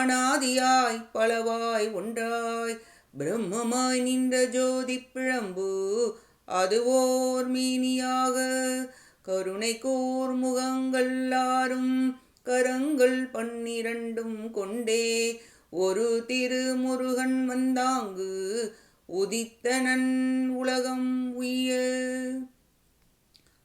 அனாதியாய் பலவாய் ஒன்றாய் பிரம்மமாய் நின்ற ஜோதி பிழம்பு அதுவோர் மீனியாக. கருணை கோர் முகங்கள்லாரும் கரங்கள் பன்னிரண்டும் கொண்டே. ஒரு திருமுருகன் வந்தாங்கு உதித்தனன் உலகம் உய்ய.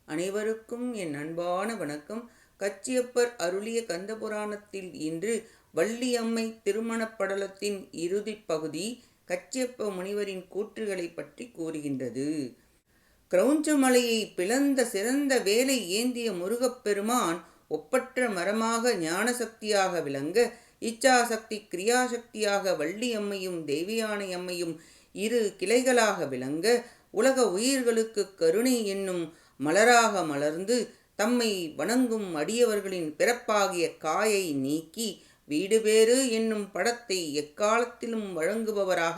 அனைவருக்கும் என் அன்பான வணக்கம். கச்சியப்பர் அருளிய கந்தபுராணத்தில் இன்று வள்ளியம்மை திருமணப் படலத்தின் இறுதிப் பகுதி கச்சியப்ப முனிவரின் கூற்றுகளை பற்றி கூறுகின்றது. கிரௌஞ்சமலையை பிளந்த சிறந்த வேலை ஏந்திய முருகப்பெருமான் ஒப்பற்ற மரமாக ஞானசக்தியாக விளங்க இச்சாசக்தி கிரியாசக்தியாக வள்ளியம்மையும் தேவியானையம்மையும் இரு கிளைகளாக விளங்க உலக உயிர்களுக்கு கருணை என்னும் மலராக மலர்ந்து தம்மை வணங்கும் அடியவர்களின் பிறப்பாகிய காயை நீக்கி வீடு பேறு என்னும் படத்தை எக்காலத்திலும் வழங்குபவராக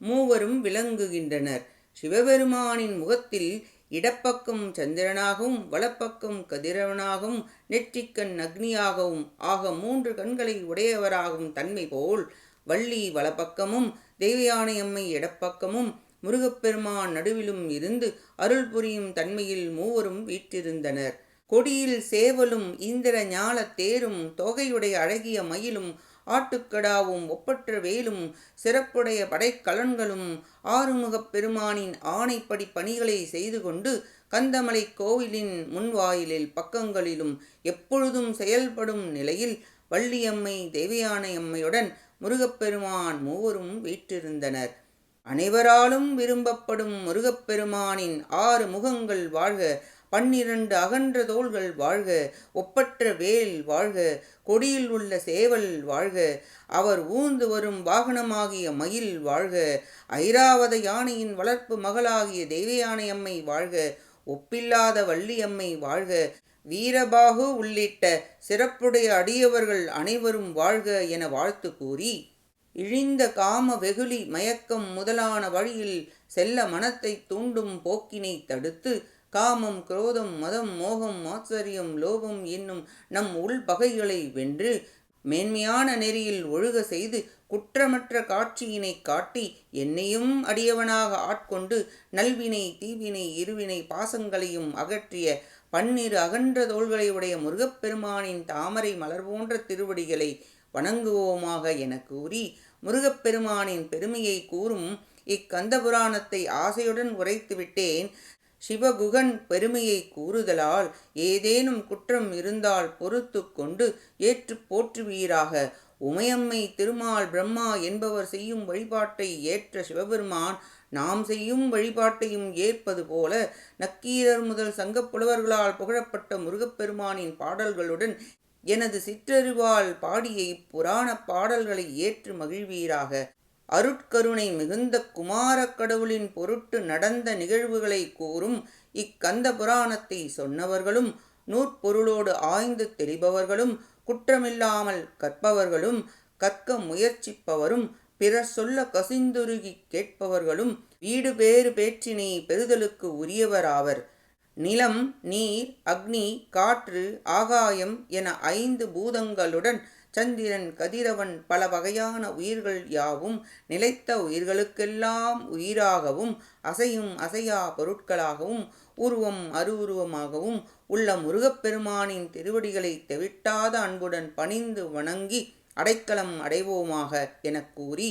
மூவரும் விளங்குகின்றனர். சிவபெருமானின் முகத்தில் இடப்பக்கம் சந்திரனாகவும் வலப்பக்கம் கதிரவனாகவும் நெற்றிக்கண் அக்னியாகவும் ஆக மூன்று கண்களை உடையவராகும் தன்மை போல் வள்ளி வலப்பக்கமும் தெய்வயானையம்மை இடப்பக்கமும் முருகப்பெருமான் நடுவிலும் இருந்து அருள் புரியும் தன்மையில் மூவரும் வீற்றிருந்தனர். கொடியில் சேவலும் இந்திர ஞால தேரும் தொகையுடைய அழகிய மயிலும் ஆட்டுக்கடாவும் ஒப்பற்ற வேலும் சிறப்புடைய படைக்கலன்களும் ஆறுமுகப் பெருமானின் ஆணைப்படி பணிகளை செய்து கொண்டு கந்தமலை கோவிலின் முன்வாயிலில் பக்கங்களிலும் எப்பொழுதும் செயல்படும் நிலையில் வள்ளியம்மை தேவியானை அம்மையுடன் முருகப்பெருமான் மூவரும் வீற்றிருந்தனர். அனைவராலும் விரும்பப்படும் முருகப்பெருமானின் ஆறு முகங்கள் வாழ்க பன்னிரண்டு அகன்ற தோள்கள் வாழ்க ஒப்பற்ற வேல் வாழ்க கொடியில் உள்ள சேவல் வாழ்க அவர் ஊந்து வரும் வாகனமாகிய மயில் வாழ்க ஐராவத யானையின் வளர்ப்பு மகளாகிய தெய்வயானை அம்மை வாழ்க ஒப்பில்லாத வள்ளியம்மை வாழ்க வீரபாகு உள்ளிட்ட சிறப்புடைய அடியவர்கள் அனைவரும் வாழ்க என வாழ்த்து கூறி இழிந்த காம வெகுளி மயக்கம் முதலான வழியில் செல்ல மனத்தை தூண்டும் போக்கினை தடுத்து காமம் குரோதம் மதம் மோகம் ஆச்சரியம் லோபம் என்னும் நம் உள் பகைகளை வென்று மேன்மையான நெறியில் ஒழுக செய்து குற்றமற்ற காட்சியினை காட்டி என்னையும் அடியவனாக ஆட்கொண்டு நல்வினை தீவினை இருவினை பாசங்களையும் அகற்றிய பன்னிரு அகன்ற தோள்களை உடைய முருகப்பெருமானின் தாமரை மலர் போன்ற திருவடிகளை வணங்குவோமாக என கூறி முருகப்பெருமானின் பெருமையை கூறும் இக்கந்த புராணத்தை ஆசையுடன் உரைத்துவிட்டேன் சிவகுகன் பெருமையை கூறுதலால் ஏதேனும் குற்றம் இருந்தால் பொறுத்து கொண்டு ஏற்று போற்றுவீராக. உமையம்மை திருமால் பிரம்மா என்பவர் செய்யும் வழிபாட்டை ஏற்ற சிவபெருமான் நாம் செய்யும் வழிபாட்டையும் ஏற்பது போல நக்கீரர் முதல் சங்கப்புலவர்களால் புகழப்பட்ட முருகப்பெருமானின் பாடல்களுடன் எனது சிற்றறிவால் பாடிய இப்புராண பாடல்களை ஏற்று மகிழ்வீராக. அருட்கருணை மிகுந்த குமாரக் கடவுளின் பொருட்டு நடந்த நிகழ்வுகளை கூறும் இக்கந்த புராணத்தை சொன்னவர்களும் நூற்பொருளோடு ஆய்ந்து தெளிபவர்களும் குற்றமில்லாமல் கற்பவர்களும் கற்க முயற்சிப்பவரும் பிறர் சொல்ல கசிந்துருகி கேட்பவர்களும் வீடு பேறு பேற்றினை பெறுதலுக்கு உரியவராவர். நிலம் நீர் அக்னி காற்று ஆகாயம் என ஐந்து பூதங்களுடன் சந்திரன் கதிரவன் பல வகையான உயிர்கள் யாவும் நிலைத்த உயிர்களுக்கெல்லாம் உயிராகவும் அசையும் அசையா பொருட்களாகவும் உருவம் அருவுருவமாகவும் உள்ள முருகப்பெருமானின் திருவடிகளை தெவிட்டாத அன்புடன் பணிந்து வணங்கி அடைக்கலம் அடைவோமாக எனக் கூறி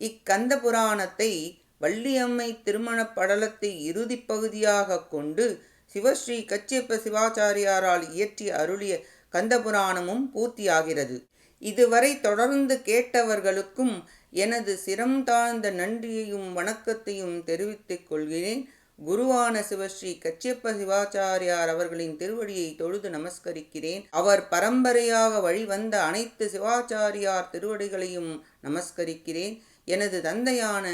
இக்கந்த புராணத்தை வள்ளியம்மை திருமணப் படலத்தை இறுதிப்பகுதியாக கொண்டு சிவஸ்ரீ கச்சியப்ப சிவாச்சாரியாரால் இயற்றி அருளிய கந்தபுராணமும் பூர்த்தியாகிறது. இதுவரை தொடர்ந்து கேட்டவர்களுக்கும் எனது சிரம் தாழ்ந்த நன்றியையும் வணக்கத்தையும் தெரிவித்துக் கொள்கிறேன். குருவான சிவஸ்ரீ கச்சியப்ப சிவாச்சாரியார் அவர்களின் திருவடியை தொழுது நமஸ்கரிக்கிறேன். அவர் பரம்பரையாக வழிவந்த அனைத்து சிவாச்சாரியார் திருவடிகளையும் நமஸ்கரிக்கிறேன். எனது தந்தையான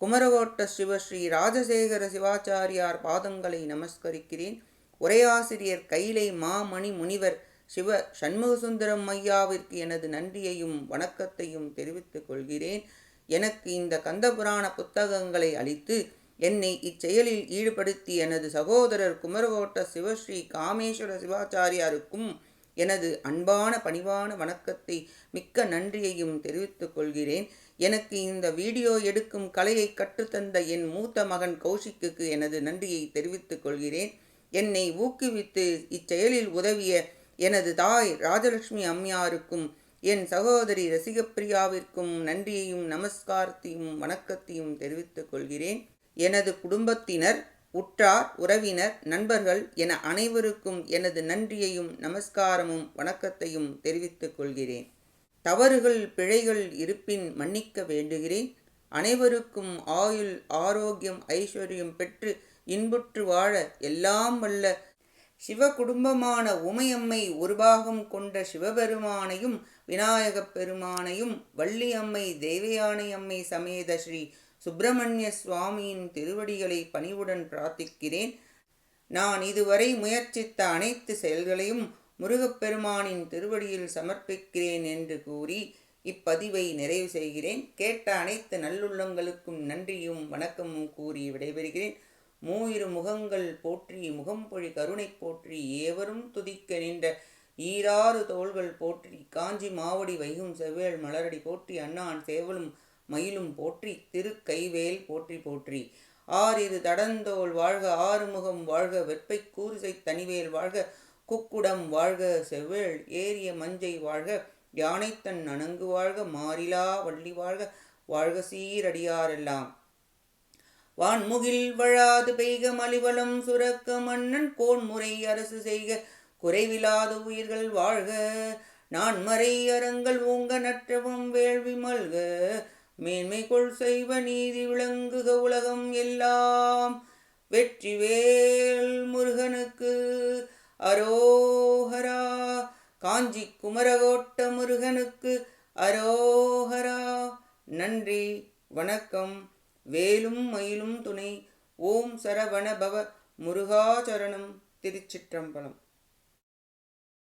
குமரகோட்ட சிவஸ்ரீ ராஜசேகர சிவாச்சாரியார் பாதங்களை நமஸ்கரிக்கிறேன். உரையாசிரியர் கைலை மாமணி முனிவர் சிவ சண்முகசுந்தரம் ஐயாவிற்கு எனது நன்றியையும் வணக்கத்தையும் தெரிவித்துக் கொள்கிறேன். எனக்கு இந்த கந்தபுராண புத்தகங்களை அளித்து என்னை இச்செயலில் ஈடுபடுத்தி எனது சகோதரர் குமரகோட்ட சிவஸ்ரீ காமேஸ்வர சிவாச்சாரியாருக்கும் எனது அன்பான பணிவான வணக்கத்தை மிக்க நன்றியையும் தெரிவித்துக் கொள்கிறேன். எனக்கு இந்த வீடியோ எடுக்கும் கலையை கற்றுத்தந்த என் மூத்த மகன் கௌஷிக்குக்கு எனது நன்றியை தெரிவித்துக் கொள்கிறேன். என்னை ஊக்குவித்து இச்செயலில் உதவிய எனது தாய் ராஜலட்சுமி அம்மையாருக்கும் என் சகோதரி ரசிகப்பிரியாவிற்கும் நன்றியையும் நமஸ்காரத்தையும் வணக்கத்தையும் தெரிவித்துக் கொள்கிறேன். எனது குடும்பத்தினர் உற்றார் உறவினர் நண்பர்கள் என அனைவருக்கும் எனது நன்றியையும் நமஸ்காரமும் வணக்கத்தையும் தெரிவித்துக் கொள்கிறேன். தவறுகள் பிழைகள் இருப்பின் மன்னிக்க வேண்டுகிறேன். அனைவருக்கும் ஆயுள் ஆரோக்கியம் ஐஸ்வர்யம் பெற்று இன்புற்று வாழ எல்லாம் வல்ல சிவ குடும்பமான உமையம்மை ஒரு பாகம் கொண்ட சிவபெருமானையும் விநாயகப் பெருமானையும் வள்ளியம்மை தேவயானை அம்மை சமேத ஸ்ரீ சுப்பிரமணிய சுவாமியின் திருவடிகளை பணிவுடன் பிரார்த்திக்கிறேன். நான் இதுவரை முயற்சித்த அனைத்து செயல்களையும் முருகப்பெருமானின் திருவடியில் சமர்ப்பிக்கிறேன் என்று கூறி இப்பதிவை நிறைவு செய்கிறேன். கேட்ட அனைத்து நல்லுள்ளங்களுக்கும் நன்றியும் வணக்கமும் கூறி விடைபெறுகிறேன். மூயிரு முகங்கள் போற்றி முகம்பொழி கருணை போற்றி ஏவரும் துதிக்க நின்ற ஈராறு தோள்கள் போற்றி காஞ்சி மாவடி வைகும் செவ்வேள் மலரடி போற்றி அண்ணான் சேவலும் மயிலும் போற்றி திருக்கைவேல் போற்றி போற்றி. ஆறிரு தடந்தோல் வாழ்க ஆறுமுகம் வாழ்க வெப்பை கூறுசை தனிவேல் வாழ்க குக்குடம் வாழ்க செவ்வேள் ஏரிய மஞ்சை வாழ்க யானைத்தன் அணங்கு வாழ்க மாறிலா வள்ளி வாழ்க வாழ்க சீரடியாரெல்லாம் வான்முகில் வழாது பெய்க மலிவளம் சுரக்க மன்னன் கோன்முறை அரசு செய்க குறைவிலாத உயிர்கள் வாழ்க நான் மறை அரங்கள் உங்க நற்றவும் வேள்வி மல்க மேன்மை கொள் செய்வ நீதி விளங்குக உலகம் எல்லாம். வெற்றிவேல் முருகனுக்கு அரோஹரா காஞ்சி குமரகோட்ட முருகனுக்கு அரோஹரா நன்றி வணக்கம். வேலும் மயிலும் துணை. ஓம் சரவண பவ முருகாச்சரணம் திருச்சிற்றம்பலம்.